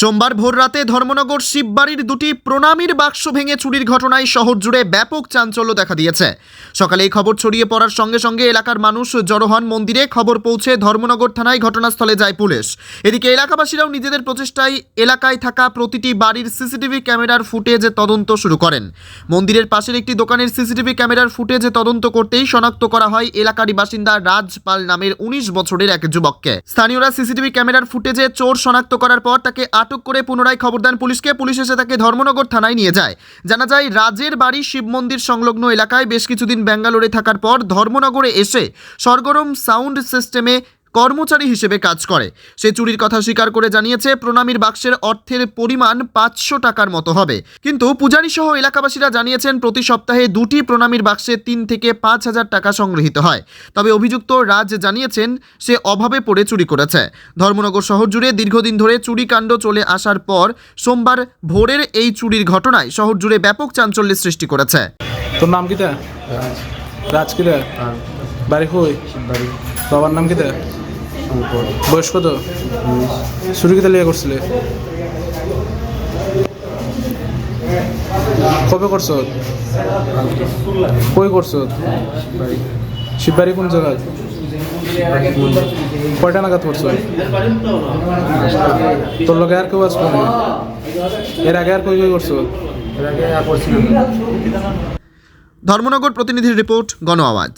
সোমবার ভোররাতে ধর্মনগর শিববাড়ির দুটি প্রণামীর বাক্স ভেঙে চুরির ঘটনায় শহর জুড়ে ব্যাপক চাঞ্চল্য দেখা দিয়েছে। সকালে এই খবর ছড়িয়ে পড়ার সঙ্গে সঙ্গে এলাকার মানুষ জড়ো হন মন্দিরে। খবর পৌঁছে ধর্মনগর থানায় ঘটনাস্থলে যায় পুলিশ। এদিকে এলাকাবাসীরাও নিজেদের প্রচেষ্টায় এলাকায় থাকা প্রতিটি বাড়ির সিসিটিভি ক্যামেরার ফুটেজ তদন্ত শুরু করেন। মন্দিরের পাশের একটি দোকানের সিসিটিভি ক্যামেরার ফুটেজ তদন্ত করতেই শনাক্ত করা হয় এলাকারই বাসিন্দা রাজপাল নামের উনিশ বছরের এক যুবককে। স্থানীয়রা সিসিটিভি ক্যামেরার ফুটেজে চোর শনাক্ত করার পর তাকে আটক করে পুনরায় খবর দেন পুলিশকে। পুলিশ এসে তাকে ধর্মনগর থানায় নিয়ে যায়। জানা যায়, রাজের বাড়ি শিব মন্দির সংলগ্ন এলাকায় বেশ কিছুদিন ব্যাঙ্গালোরে থাকার পর ধর্মনগরে এসে সরগরম সাউন্ড সিস্টেমে কর্মচারী হিসেবে কাজ করে। সে চুরির কথা স্বীকার করে জানিয়েছে প্রণামীর বাক্সের অর্থের পরিমাণ পাঁচশো টাকার মতো হবে। কিন্তু পূজারী সহ এলাকাবাসীরা জানিয়েছেন প্রতি সপ্তাহে দুটি প্রণামীর বাক্সে তিন থেকে পাঁচ হাজার টাকা সংগৃহীত হয়। তবে অভিযুক্ত রাজ জানিয়েছেন সে অভাবে পড়ে চুরি করেছে। ধর্মনগর শহর জুড়ে দীর্ঘদিন ধরে চুরিকাণ্ড চলে আসার পর সোমবার ভোরের এই চুরির ঘটনায় শহর জুড়ে ব্যাপক চাঞ্চল্যের সৃষ্টি করেছে। তোর নাম কিতা রাজ। রাজ কিতা আর বাড়ি কই? বাড়ি। বাবার নাম কিতা বয়স কত? শুরু কিতা লিয়ে করছিলে? কবে করছ? কই করছ? বাড়ি শিববাড়ি কোন জায়গায়? কয়টা নাগাদ করছ? তোর লগে আর কেউ আসব না। এর আগে আর কই কই করছ? ধর্মনগর প্রতিনিধির রিপোর্ট গণ আওয়াজ।